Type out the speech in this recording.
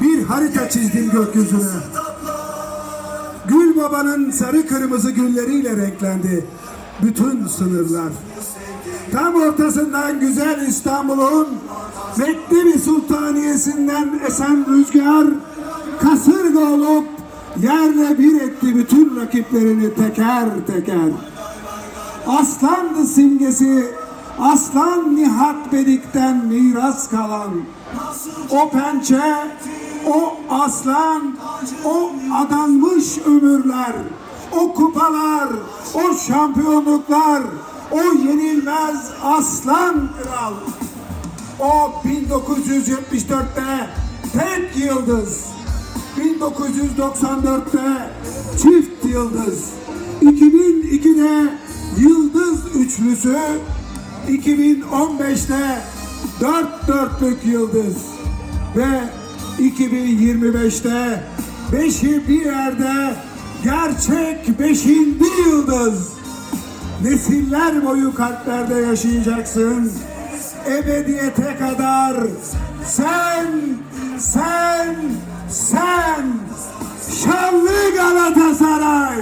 bir harita çizdim gökyüzüne. Gül babanın sarı kırmızı gülleriyle renklendi bütün sınırlar. Tam ortasından güzel İstanbul'un Mektebi Sultaniyesi'nden esen rüzgar kasırga olup yerle bir etti bütün rakiplerini teker teker. Aslandı simgesi Aslan Nihat Bedik'ten miras kalan o pençe, o aslan, o adanmış ömürler, o kupalar, o şampiyonluklar, o yenilmez aslan kral. O 1974'te tek yıldız, 1994'te çift yıldız, 2002'de yıldız üçlüsü, 2015'te dört dörtlük yıldız ve 2025'te beşi bir yerde gerçek beşinci yıldız. Nesiller boyu kalplerde yaşayacaksın. Ebediyete kadar sen, sen, sen. Şanlı Galatasaray.